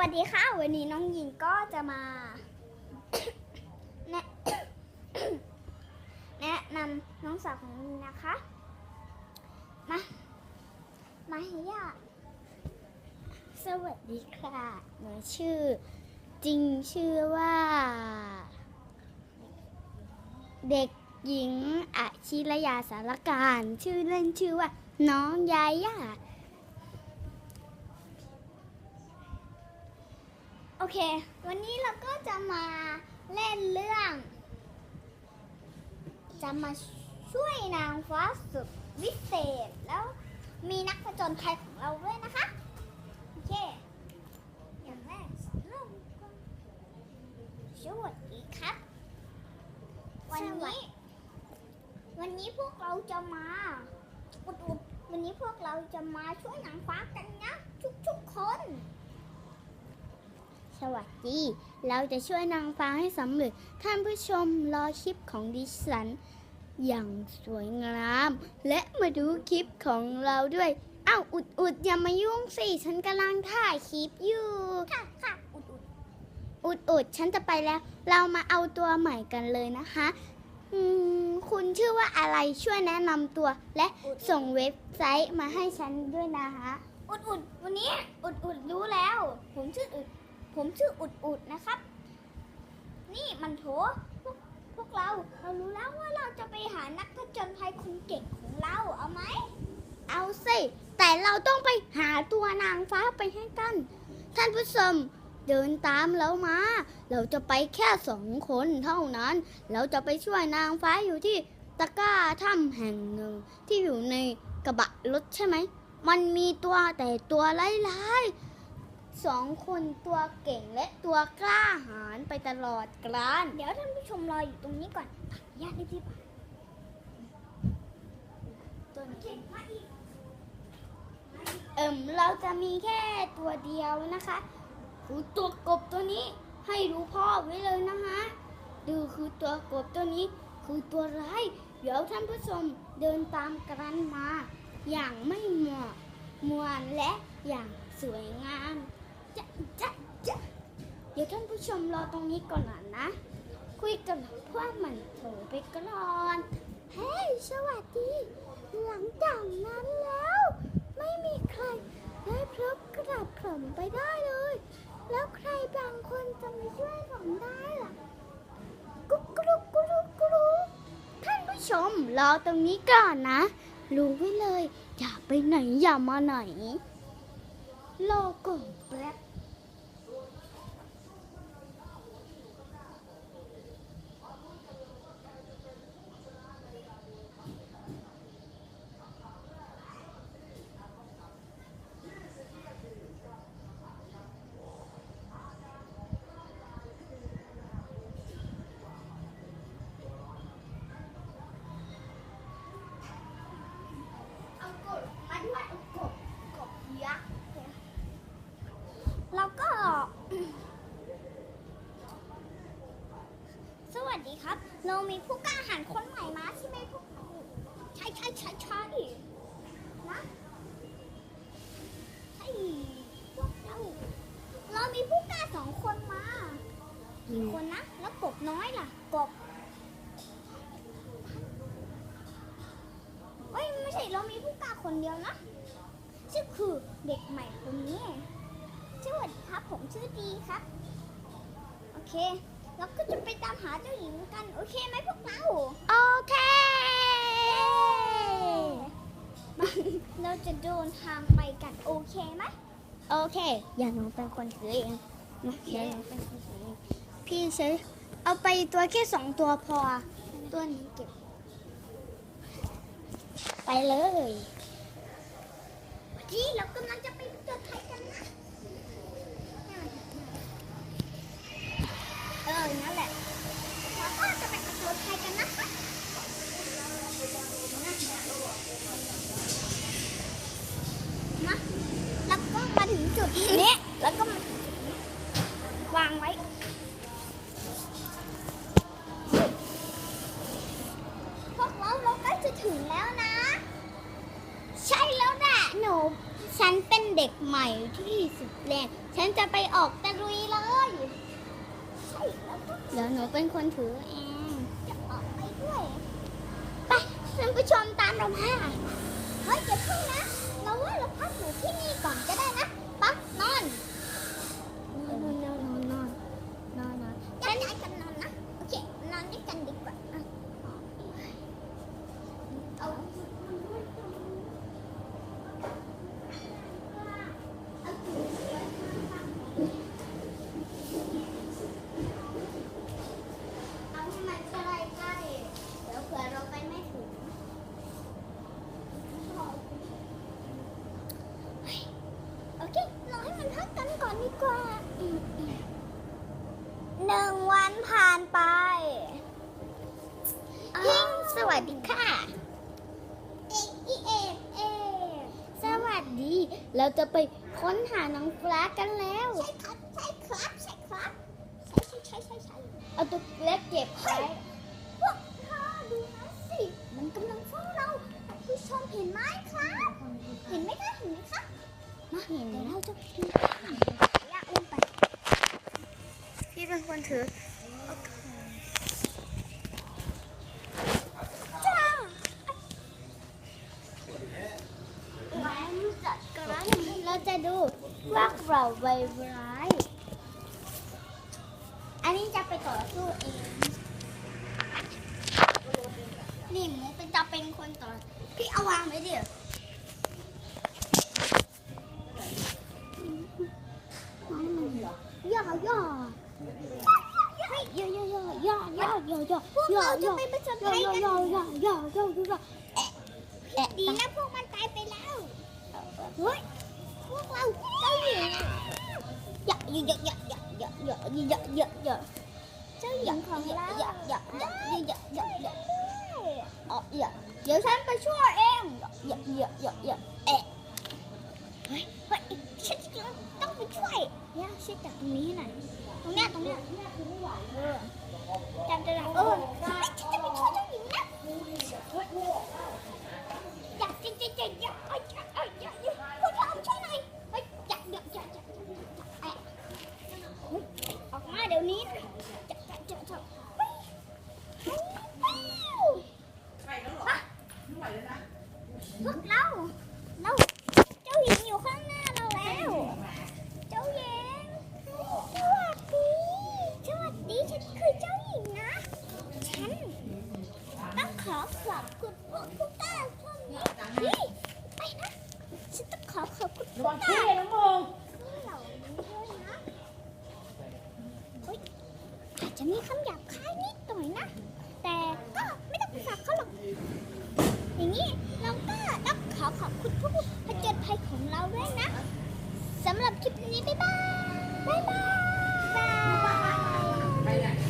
วัสดีค่ะ วันนี้น้องหญิงก็จะมา แนะแนะนำน้องสาวของหญิงนะคะ มา มาให้ยาสวัสดีค่ะหนูชื่อ จริงชื่อว่า เด็กหญิงอชิรยาสารการ ชื่อเล่นชื่อว่า น้องยาย่า เค วันนี้เราก็จะมาเล่นเรื่อง จะมาช่วยนางฟ้าสุดวิเศษ แล้วมีนักผจญภัยของเราด้วยนะคะ โอเค อย่างแรกเริ่มก่อนสวัสดีครับ วันนี้ วันนี้พวกเราจะมาอุดอุดวันนี้พวกเราจะมาช่วยนางฟ้ากันนะทุกๆคน สวัสดี เราจะช่วยนางฟ้าให้สำเร็จ ท่านผู้ชมรอคลิปของดิฉัน อย่างสวยงาม และมาดูคลิปของเราด้วย อ้าวอุดอุดอย่ามายุ่งสิ ฉันกำลังถ่ายคลิปอยู่ ค่ะค่ะอุดอุดอุดอุดฉันจะไปแล้ว เรามาเอาตัวใหม่กันเลยนะคะอืมคุณชื่อว่าอะไรช่วยแนะนำตัว และส่งเว็บไซต์มาให้ฉันด้วยนะคะอุดอุดวันนี้อุดอุดรู้แล้ว ผมชื่ออุด ผมชื่ออุดอุดนะครับ นี่มันโถพวกพวกเราเรารู้แล้วว่าเราจะไปหานักผจญภัยคนเก่งของเราเอาไหม เอาสิ แต่เราต้องไปหาตัวนางฟ้าไปให้กันท่านผู้ชมเดินตามเรามา เราจะไปแค่สองคนเท่านั้น เราจะไปช่วยนางฟ้าอยู่ที่ตะกร้าถ้ำแห่งหนึ่ง ที่อยู่ในกระบะรถใช่ไหม มันมีตัวแต่ตัวร้ายๆ สองคนตัวเก่งและตัวกล้าหาญไปตลอดกาลเดี๋ยวท่านผู้ชมรออยู่ตรงนี้ก่อนญาติรีบๆตัวนี้เอิมเราจะมีแค่ตัวเดียวนะคะคือตัวกบตัวนี้ให้รู้พ่อไว้เลยนะคะดูคือตัวกบตัวนี้คือตัวร้ายเดี๋ยวท่านผู้ชมเดินตามกันมา อย่างไม่เหมาะมวนและอย่างสวยงาม จะจะจะเดี๋ยวท่านผู้ชมรอตรงนี้ก่อนนะ คุยกับพวกมันโถไปก่อนเฮ้ยสวัสดี หลังจากนั้นแล้ว ไม่มีใครได้พบกระดับผมไปได้เลย แล้วใครบางคนจะมาช่วยผมได้ล่ะกุ๊กกรุ๊กกรุ๊กกรุ๊กท่านผู้ชมรอตรงนี้ก่อนนะ รู้ไว้เลย อย่าไปไหนอย่ามาไหน รอก่ มีผู้กล้าหาญคนใหม่มาใช่ไหมพวกใช่ใช่ใช่ใช่นะใช่พวกเราเรามีผู้กล้าสองคนมากี่คนนะ แล้วกบน้อยล่ะ กบเอ้ยไม่ใช่เรามีผู้กล้าคนเดียวนะชื่อคือเด็กใหม่คนนี้สวัสดีครับผมชื่อดีครับ โอเค เราก็จะไปตามหาเจ้าหญิงกัน โอเคไหมพวกเรา โอเค เราจะเดินทางไปกัน โอเคไหมโอเค อย่าน้องเป็นคนถือเองนะเดี๋ยวน้องเป็นคนถือเองพี่เฉยเอาไปตัวแค่สองตัวพอ ตัวนี้เก็บ ไปเลยที่เรากำลังจะไปจดไทยกันนะ ออนั่นแหละเราก็จะไปจดไทยกันนะคะมาแล้วก็มาถึงจุดนี้แล้วก็วางไว้พวกเราเรากล้จะถึงแล้วนะ ใช่แล้วแหละหนูฉันเป็นเด็กใหม่ที่สุดแรงฉันจะไปออกตะลุยเลย เดี๋ยวหนูเป็นคนถือเองจะออกไปด้วย ไปท่านผู้ชมตามเรามาเฮ้ยอย่าพึ่งนะ เราว่าเราพักอยู่ที่นี่ก่อนก็ได้นะปั๊บนอน นอนนอนนอนนอนนอนนอนย้ายกันนอนนะ โอเค นอนด้วยกันดีกว่าอะเอาเอาให้มันใกล้ใกล้ๆเดี๋ยวเผื่อเราไปไม่ถึง โอเค รอให้มันพักกันก่อนดีกว่าอืมอืมหนึ่งวันผ่านไปพิง สวัสดีค่ะเอกอีเอกเอกสวัสดี เราจะไปค้นหาน้องปลากันแล้ว ใช่ครับใช่ครับใช่ครับใช่ใช่ใช่ใช่เอาตัวเล็กเก็บไว้พวกเธอดูนะสิ มันกำลังเฝ้าเราผู้ชมเห็นไหมครับ เห็นไหมคะเห็นไหมคะมาเห็นเดี๋ยวเราจะพิมพ์ยากลงไปพี่เป็นคนถือจ้าวันจัดการเราจะดูพวกเราไวร้าย อันนี้จะไปต่อสู้เอง นี่หมูเป็นจะเป็นคนต่อ พี่เอาวางไว้เดี๋ยวย่อย่อเฮ้ยย่อย่อย่อย่อย่อย่อย่อย่พวกเราจะไปผจญภัยกันย่อย่อย่อย่อย่อเอ๊ะดีนะพวกมันตายไปแล้วเฮ้ยพวกเราเจ้าหญิงอย่าอย่าอย่าอย่าอย่าอย่าอย่าอย่าอย่าเจ้าหญิงของเราหย่าอย่าอย่าอย่าอย่าอย่าอ๋อหยอกเดี๋ยวฉันไปช่วยเองหย่าอย่าอย่าอย่าเอ๊ะเฮ้ยเฮ้ยฉันต้องไปช่วยย่าช่วยจับตรงนี้หน่อยตรงเนี้ยตรงเนี้ยเออจำจะได้เออไอ้ฉันจะไปช่วยเจ้าหญิงนะอยากจริงจริงจริงอยากเอ้ยเอ้ยอยากอยากพวกเราช่วยหน่อยเฮ้ยอยากอยากอยากอยากเอ๊ะเฮ้ยออกมาเดี๋ยวนี้นะอยากอยากอยากอยากเฮ้ยเฮ้ยเฮ้ยฮะพวกเราเราเจ้าหญิงอยู่ข้างหน้าเราแล้ว เจ้าหญิงสวัสดี สวัสดี ฉันคือเจ้าหญิงนะ ฉันต้องขอขอบคุณพวกผู้กล้าพวกนี้นี่ไปนะ ฉันต้องขอขอบคุณพ ระ ว วั ก ง ก ขี้ ล้า นะมึง เหล่านี้ด้วยนะเฮ้ยอา จะมีคำหยาบคายนิดหน่อยนะ แต่ก็ไม่ต้องฝากเขาหรอก อย่างนี้เราก็ต้องขอขอบคุณผู้ผจญภัยของเราด้วยนะสำหรับคลิปนี้ บ๊ายบาย บ๊ายบาย